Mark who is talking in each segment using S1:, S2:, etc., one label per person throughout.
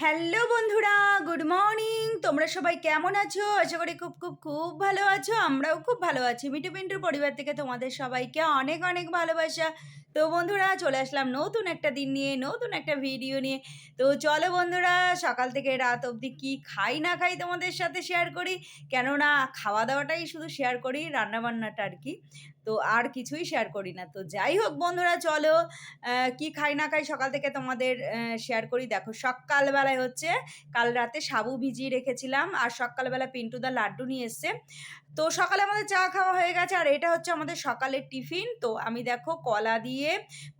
S1: Hello বন্ধুরা, good morning. তোমরা সবাই কেমন আছো? আশা করি খুব খুব খুব ভালো আছো। আমরাও খুব ভালো আছি। মিটু পিন্টুর পরিবার থেকে তোমাদের সবাইকে অনেক অনেক ভালোবাসা। তো বন্ধুরা, চলে আসলাম নতুন একটা দিন নিয়ে, নতুন একটা ভিডিও নিয়ে। তো চলো বন্ধুরা, সকাল থেকে রাত অবধি কি খাই, না খাই তোমাদের সাথে শেয়ার করি। কেননা খাওয়া দাওয়াটাই শুধু শেয়ার করি, রান্নাবান্নাটা আর কি। তো আর কিছুই শেয়ার করি না। তো যাই হোক বন্ধুরা, চলো কি খাই না খাই সকাল থেকে তোমাদের শেয়ার করি। দেখো, সকালবেলায় হচ্ছে, কাল রাতে সাবু ভিজিয়ে রেখেছিলাম আর সকালবেলা পিন্টুদা লাড্ডু নিয়ে এসছে। তো সকালে আমাদের চা খাওয়া হয়ে গেছে আর এটা হচ্ছে আমাদের সকালের টিফিন। তো আমি দেখো, কলা দিয়ে,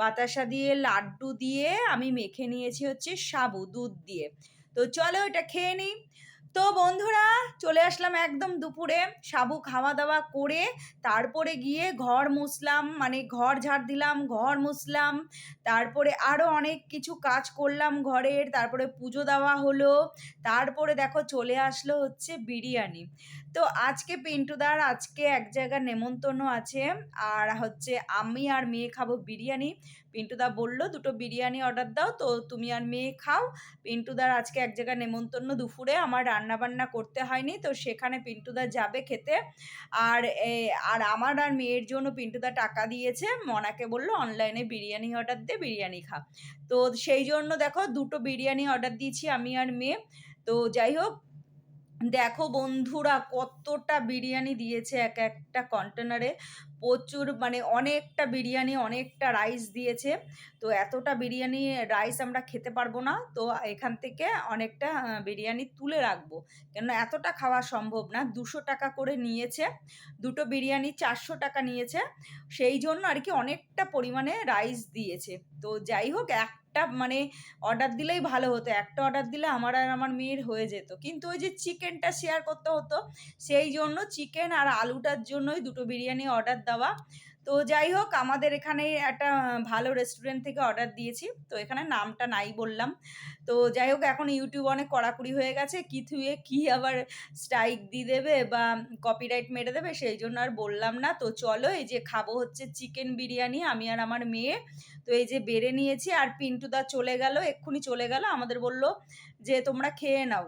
S1: বাতাসা দিয়ে, লাড্ডু দিয়ে আমি মেখে নিয়েছি হচ্ছে সাবু, দুধ দিয়ে। তো চলো এটা খেয়ে নিই। তো বন্ধুরা, চলে আসলাম একদম দুপুরে সাবু খাওয়া দাওয়া করে, তারপরে গিয়ে ঘর মুসলাম মানে ঘর ঝাড় দিলাম, ঘর মুছলাম, তারপরে আরও অনেক কিছু কাজ করলাম ঘরের, তারপরে পুজো দেওয়া হলো, তারপরে দেখো চলে আসলো হচ্ছে বিরিয়ানি। তো আজকে পিন্টুদার আজকে এক জায়গার নেমন্তন্ন আছে। আর হচ্ছে আমি আর মেয়ে খাব বিরিয়ানি। পিন্টুদা বলল, দুটো বিরিয়ানি অর্ডার দাও, তো তুমি আর মেয়ে খাও। পিন্টুদার আজকে এক জায়গায় নেমন্তন্ন দুপুরে। আমার রান্না বান্না করতে হয়নি, তো সেখানে পিন্টুদা যাবে খেতে। আর আর আমার আর মেয়ের জন্য পিন্টুদা টাকা দিয়েছে। মনাকে বলল, অনলাইনে বিরিয়ানি অর্ডার দে, বিরিয়ানি খা। তো সেই জন্য দেখো, দুটো বিরিয়ানি অর্ডার দিয়েছি আমি আর মেয়ে। তো যাই হোক দেখো বন্ধুরা কতটা বিরিয়ানি দিয়েছে এক একটা কন্টেনারে প্রচুর মানে অনেকটা বিরিয়ানি, অনেকটা রাইস দিয়েছে। তো এতটা বিরিয়ানি রাইস আমরা খেতে পারব না। তো এখান থেকে অনেকটা বিরিয়ানি তুলে রাখব। কেন এতটা খাওয়া সম্ভব না। দুশো টাকা করে নিয়েছে। দুটো বিরিয়ানি চারশো টাকা নিয়েছে। সেই জন্য আর কি অনেকটা পরিমাণে রাইস দিয়েছে। তো যাই হোক একটা মানে অর্ডার দিলেই ভালো হতো। একটা অর্ডার দিলে আমার আর আমার মেয়ের হয়ে যেত। কিন্তু ওই যে চিকেনটা শেয়ার করতে হতো, সেই জন্য চিকেন আর আলুটার জন্যই দুটো বিরিয়ানি অর্ডার দেওয়া। তো যাই হোক, আমাদের এখানে একটা ভালো রেস্টুরেন্ট থেকে অর্ডার দিয়েছি। তো এখানে নামটা নাই বললাম। তো যাই হোক, এখন ইউটিউব অনেক কড়াকড়ি হয়ে গেছে। কি থুয়ে কি আবার স্ট্রাইক দিয়ে দেবে বা কপিরাইট মেরে দেবে সেই জন্য আর বললাম না। তো চলো, এই যে খাব হচ্ছে চিকেন বিরিয়ানি, আমি আর আমার মেয়ে। তো এই যে বেড়ে নিয়েছি আর পিন্টুদা চলে গেল, এক্ষুনি চলে গেল। আমাদের বলল যে, তোমরা খেয়ে নাও।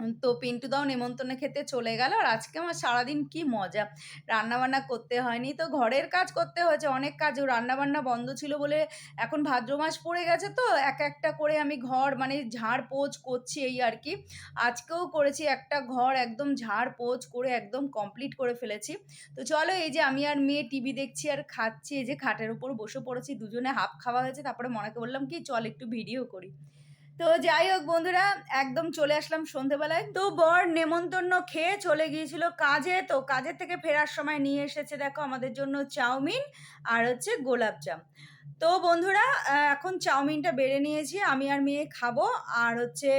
S1: তো পিন্টু পিন্টুদাও নেমন্তন্নে খেতে চলে গেল। আর আজকে আমার সারাদিন কি মজা। রান্নাবান্না করতে হয়নি। তো ঘরের কাজ করতে হয়েছে, অনেক কাজ। রান্নাবান্না বন্ধ ছিল বলে এখন ভাদ্র মাস পড়ে গেছে তো, এক একটা করে আমি ঘর মানে ঝাড় পোছ করছি এই আর কি। আজকেও করেছি, একটা ঘর একদম ঝাড় পোছ করে একদম কমপ্লিট করে ফেলেছি। তো চলো এই যে আমি আর মেয়ে টিভি দেখছি আর খাচ্ছি, এই যে খাটের উপর বসে পড়েছি, দুজনে হাফ খাওয়া হয়েছে, তারপরে মনেকে বললাম কি, চল একটু ভিডিও করি। তো যাই হোক বন্ধুরা, একদম চলে আসলাম সন্ধেবেলায়। তো বর নেমন্তন্ন খেয়ে চলে গিয়েছিল কাজে। তো কাজের থেকে ফেরার সময় নিয়ে এসেছে দেখো আমাদের জন্য চাউমিন আর হচ্ছে গোলাপজাম তো বন্ধুরা এখন চাউমিনটা বেড়ে নিয়েছি, আমি আর মেয়ে খাব। আর হচ্ছে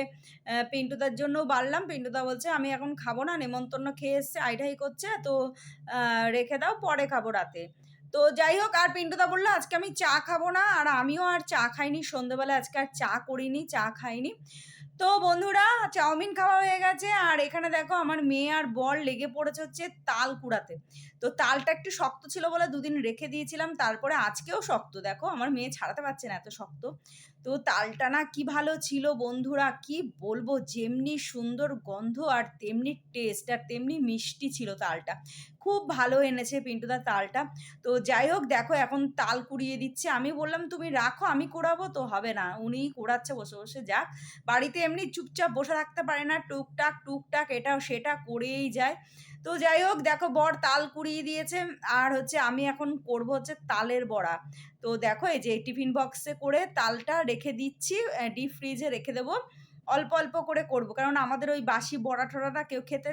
S1: পিন্টুদার জন্য বাড়লাম। পিন্টুদা বলছে, আমি এখন খাব না, নেমন্তন্ন খেয়ে এসছে আইঢাই করছে, তো রেখে দাও, পরে খাব রাতে। তো যাই হোক, আর পিন্টুদা বলল, আজকে আমি চা খাব না। আর আমিও আর চা খাইনি। সন্ধ্যেবেলা আজকে আর চা করিনি, চা খাইনি। তো বন্ধুরা, চাউমিন খাওয়া হয়ে গেছে। আর এখানে দেখো আমার মেয়ে আর বল লেগে পড়েছে হচ্ছে তাল কুড়াতে। তো তালটা একটু শক্ত ছিল বলে দুদিন রেখে দিয়েছিলাম, তারপরে আজকেও শক্ত। দেখো, আমার মেয়ে ছাড়াতে পারছে না এত শক্ত। তো তালটা না কি ভালো ছিল বন্ধুরা, কি বলব? যেমনি সুন্দর গন্ধ আর তেমনি টেস্ট আর তেমনি মিষ্টি ছিল তালটা। খুব ভালো এনেছে পিন্টুদার তালটা। তো যাই হোক, দেখো এখন তাল কুড়িয়ে দিচ্ছে। আমি বললাম, তুমি রাখো, আমি কুড়াবো, তো হবে না। উনিই কুড়াচ্ছে, বসে বসে যাক। বাড়িতে এমনি চুপচাপ বসে থাকতে পারে না, টুকটাক টুকটাক এটা সেটা করেই যায়। তো যাই হোক, দেখো বর তাল কুড়িয়ে দিয়েছে, আর হচ্ছে আমি এখন করব হচ্ছে তালের বড়া। তো দেখো এই যে টিফিন বক্সে করে তালটা রেখে দিচ্ছি ডিপ ফ্রিজে রেখে দেবো। অল্প অল্প করে করব। কারণ আমাদের ওই বাসি বড়া টড়াটা কেউ খেতে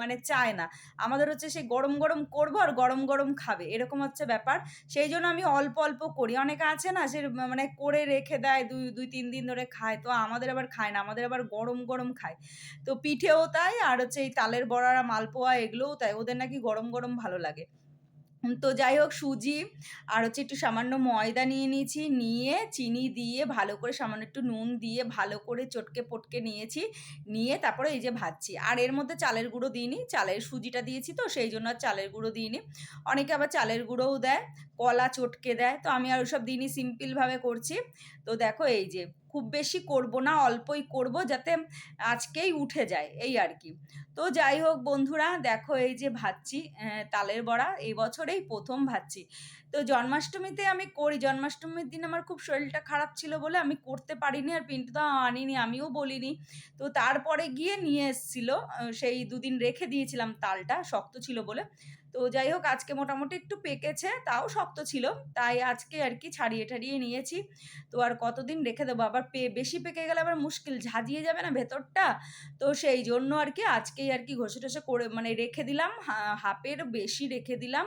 S1: মানে চায় না। আমাদের হচ্ছে সেই গরম গরম করব আর গরম গরম খাবে। এরকম হচ্ছে ব্যাপার। সেই জন্য আমি অল্প অল্প করি। অনেকে আছে না সে মানে করে রেখে দেয় দুই দুই, তিন দিন ধরে খায়। তো আমাদের আবার খায় না। আমাদের আবার গরম গরম খায়। তো পিঠেও তাই আর হচ্ছে এই তালের বড়া, মালপোয়া এগুলোও তাই। ওদের নাকি গরম গরম ভালো লাগে। তো যাই হোক, সুজি আর হচ্ছে একটু সামান্য ময়দা নিয়ে নিয়েছি, নিয়ে চিনি দিয়ে ভালো করে সামান্য একটু নুন দিয়ে ভালো করে চটকে পটকে নিয়েছি, নিয়ে তারপরে এই যে ভাজছি। আর এর মধ্যে চালের গুঁড়ো দিইনি, চালের সুজিটা দিয়েছি তো, সেই জন্য আর চালের গুঁড়ো দিইনি। অনেকে আবার চালের গুঁড়োও দেয়, কলা চটকে দেয়, তো আমি আর ওসব দিনই সিম্পলভাবে করছি। তো দেখো এই যে খুব বেশি করব না, অল্পই করব যাতে আজকেই উঠে যায়, এই আর কি। তো যাই হোক বন্ধুরা, দেখো এই যে ভাজছি তালের বড়া, এই বছরেই প্রথম ভাজছি। তো জন্মাষ্টমীতে আমি করি, জন্মাষ্টমীর দিন আমার খুব শরীরটা খারাপ ছিল বলে আমি করতে পারিনি আর পিন্টু তো আনিনি, আমিও বলিনি। তো তারপরে গিয়ে নিয়ে এসছিল সেই দুদিন রেখে দিয়েছিলাম তালটা, শক্ত ছিল বলে। তো যাই হোক, আজকে মোটামুটি একটু পেকেছে, তাও শক্ত ছিল। তাই আজকে আর কি ছাড়িয়ে টাড়িয়ে নিয়েছি। তো আর কতদিন রেখে দেবো? আবার পে বেশি পেকে গেলে আবার মুশকিল, ঝাঁঝিয়ে যাবে না ভেতরটা? তো সেই জন্য আর কি আজকেই আর কি ঘষে টষে করে মানে রেখে দিলাম। হাফের বেশি রেখে দিলাম।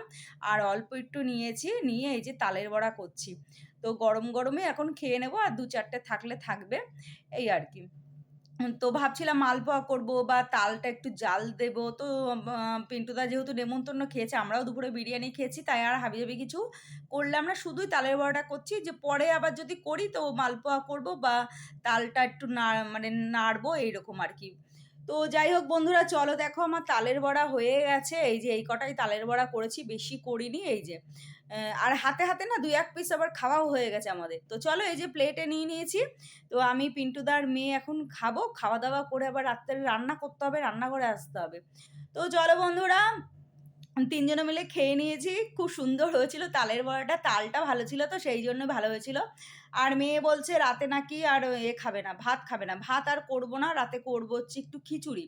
S1: আর অল্প একটু নিয়েছি, নিয়ে এই যে তালের বড়া করছি। তো গরম গরমে এখন খেয়ে নেব, আর দু চারটে থাকলে থাকবে। এই আর কি। তো ভাবছিলাম মালপোয়া করব বা তালটা একটু জাল দেব। তো পিন্টুদা যেহেতু নেমন্তন্ন খেয়েছে, আমরাও দুপুরে বিরিয়ানি খেয়েছি, তাই আর হাবিজাবি কিছু করলাম না। শুধুই তালের বড়াটা করছি, যে পরে আবার যদি করি তো মালপোয়া করব বা তালটা একটু না মানে নাড়বো, এইরকম আর কি। তো যাই হোক বন্ধুরা, চলো দেখো, আমার তালের বড়া হয়ে গেছে। এই যে এই কটাই তালের বড়া করেছি, বেশি করিনি, এই যে। আর হাতে হাতে না দুই এক পিস আবার খাওয়াও হয়ে গেছে আমাদের। তো চলো এই যে প্লেটে নিয়ে নিয়েছি। তো আমি পিন্টুদার মেয়ে এখন খাব। খাওয়া দাওয়া করে আবার রাত্রে রান্না করতে হবে, রান্নাঘরে আসতে হবে। তো চলো বন্ধুরা, তিনজনে মিলে খেয়ে নিয়েছি। খুব সুন্দর হয়েছিল তালের বড়াটা। তালটা ভালো ছিল তো, সেই জন্য ভালো হয়েছিল। আর মেয়ে বলছে, রাতে নাকি আর এ খাবে না, ভাত খাবে না। ভাত আর করব না, রাতে করব হচ্ছে একটু খিচুড়ি।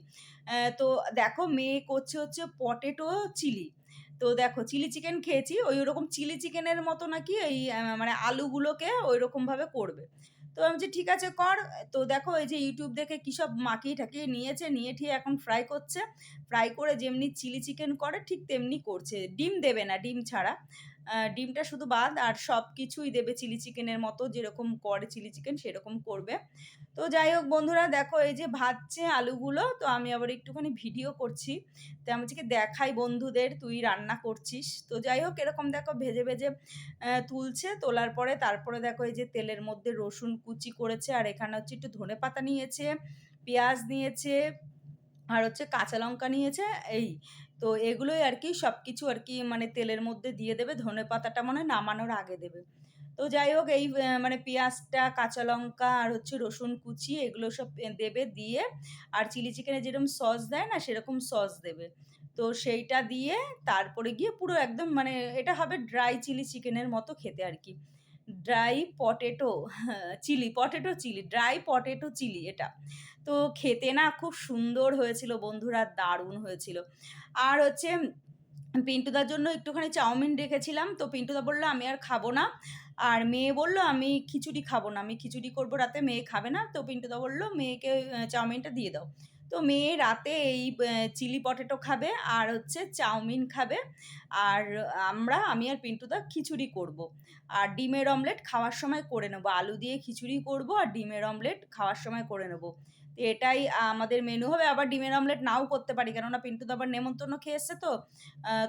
S1: তো দেখো মেয়ে করছে হচ্ছে পটেটো চিলি তো দেখো চিলি চিকেন খেয়েছি, ওই ওরকম চিলি চিকেনের মতো নাকি এই মানে আলুগুলোকে ওই রকমভাবে করবে। তো আমি যে ঠিক আছে, কর। তো দেখো এই যে ইউটিউব দেখে কী সব মাখিয়ে ঠাকিয়ে নিয়েছে, নিয়ে ঠিয়ে এখন ফ্রাই করছে। ফ্রাই করে যেমনি চিলি চিকেন করে ঠিক তেমনি করছে। ডিম দেবে না, ডিম ছাড়া। ডিমটা শুধু বাদ আর সব কিছুই দেবে চিলি চিকেনের মতো, যেরকম করে চিলি চিকেন সেরকম করবে। তো যাই হোক বন্ধুরা, দেখো এই যে ভাজছে আলুগুলো, তো আমি আবার একটুখানি ভিডিও করছি। তো আমি হচ্ছে দেখাই বন্ধুদের, তুই রান্না করছিস। তো যাই হোক, এরকম দেখো ভেজে ভেজে তুলছে, তোলার পরে তারপরে দেখো এই যে তেলের মধ্যে রসুন কুচি করেছে, আর এখানে হচ্ছে একটু ধনে পাতা নিয়েছে, পেঁয়াজ নিয়েছে, আর হচ্ছে কাঁচা লঙ্কা নিয়েছে, এই তো এগুলোই আর কি সব কিছু আর কি মানে তেলের মধ্যে দিয়ে দেবে, ধনে পাতাটা মানে নামানোর আগে দেবে। তো যাই হোক, এই মানে পেঁয়াজটা, কাঁচা লঙ্কা আর হচ্ছে রসুন কুচি এগুলো সব দেবে দিয়ে আর চিলি চিকেনে যেরকম সস দেয় না সেরকম সস দেবে। তো সেইটা দিয়ে তারপরে গিয়ে পুরো একদম মানে এটা হবে ড্রাই চিলি চিকেনের মতো খেতে আর কি। Dry potato chilli potato chilli dry potato chilli এটা। তো খেতে না খুব সুন্দর হয়েছিল বন্ধুরা, দারুণ হয়েছিল। আর হচ্ছে পিন্টুদার জন্য একটুখানি চাউমিন রেখেছিলাম, তো পিন্টুদা বলল, আমি আর খাব না। আর মেয়ে বলল, আমি খিচুড়ি খাব না, আমি খিচুড়ি করব রাতে, মেয়ে খাবে না। তো পিন্টুদা বলল, মেয়েকে চাউমিনটা দিয়ে দাও। তো মেয়ে রাতে এই চিলি পটেটো খাবে আর হচ্ছে চাউমিন খাবে। আর আমরা, আমি আর পিন্টুদা খিচুড়ি করব। আর ডিমের অমলেট খাওয়ার সময় করে নেব। আলু দিয়ে খিচুড়ি করব আর ডিমের অমলেট খাওয়ার সময় করে নেব। এটাই আমাদের মেনু হবে। আবার ডিমের অমলেট নাও করতে পারি, কেননা পিন্টু তো আবার নেমন্তন্ন খেয়ে এসছে তো।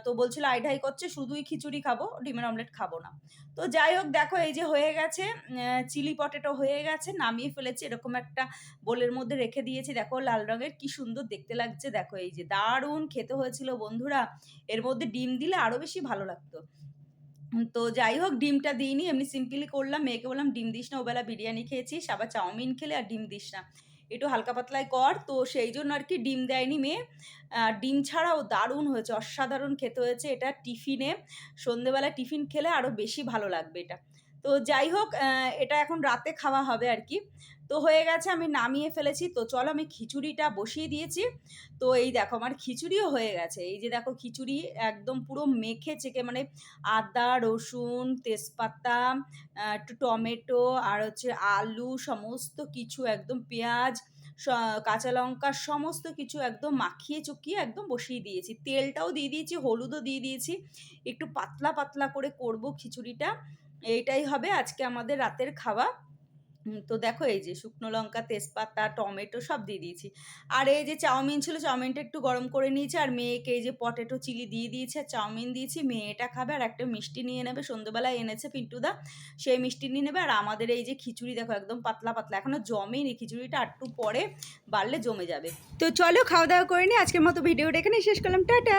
S1: তো বলছিল আইঢাই করছে, শুধুই খিচুড়ি খাব, ডিমের অমলেট খাব না। তো যাই হোক, দেখো এই যে হয়ে গেছে চিলি পটেটো হয়ে গেছে, নামিয়ে ফেলেছি, এরকম একটা বোলের মধ্যে রেখে দিয়েছি। দেখো লাল রঙের কি সুন্দর দেখতে লাগছে, দেখো এই যে দারুণ খেতে হয়েছিল বন্ধুরা। এর মধ্যে ডিম দিলে আরও বেশি ভালো লাগতো। তো যাই হোক, ডিমটা দিইনি, এমনি সিম্পলি করলাম, মেয়েকে বললাম, ডিম দিস না, ওবেলা বিরিয়ানি খেয়েছিস, আবার চাউমিন খেলে আর ডিম দিস না। একটু হালকা পাতলাই কর। তো সেই জন্য আর কি ডিম দেয়নি মেয়ে। ডিম ছাড়াও দারুণ হয়েছে, অসাধারণ খেতে হয়েছে। এটা টিফিনে সন্ধেবেলা টিফিন খেলে আরও বেশি ভালো লাগবে এটা। তো যাই হোক এটা এখন রাতে খাওয়া হবে আর কি। তো হয়ে গেছে, আমি নামিয়ে ফেলেছি। তো চলো, আমি খিচুড়িটা বসিয়ে দিয়েছি। তো এই দেখো, আমার খিচুড়িও হয়ে গেছে। এই যে দেখো, খিচুড়ি একদম পুরো মেখে চেকে মানে আদা, রসুন, তেজপাতা একটু টমেটো, আর হচ্ছে আলু, সমস্ত কিছু একদম পেঁয়াজ কাঁচা লঙ্কা, সমস্ত কিছু একদম মাখিয়ে চুকিয়ে একদম বসিয়ে দিয়েছি। তেলটাও দিয়ে দিয়েছি, হলুদও দিয়ে দিয়েছি। একটু পাতলা পাতলা করে করব খিচুড়িটা। এইটাই হবে আজকে আমাদের রাতের খাওয়া। তো দেখো এই যে শুকনো লঙ্কা, তেজপাতা, টমেটো সব দিয়ে দিয়েছি। আর এই যে চাউমিন ছিল, চাউমিনটা একটু গরম করে নিয়েছি। আর মেয়েকে এই যে পটেটো চিলি দিয়ে দিয়েছে, আর চাউমিন দিয়েছি। মেয়েটা খাবে আর একটা মিষ্টি নিয়ে নেবে। সন্ধ্যেবেলায় এনেছে পিন্টুদা সেই মিষ্টি নিয়ে নেবে। আর আমাদের এই যে খিচুড়ি দেখো একদম পাতলা পাতলা, এখনও জমেনি খিচুড়িটা। একটু পরে বাড়লে জমে যাবে। তো চলো খাওয়া দাওয়া করে নি আজকের মতো ভিডিওটা এখানে শেষ করলাম। টাটা!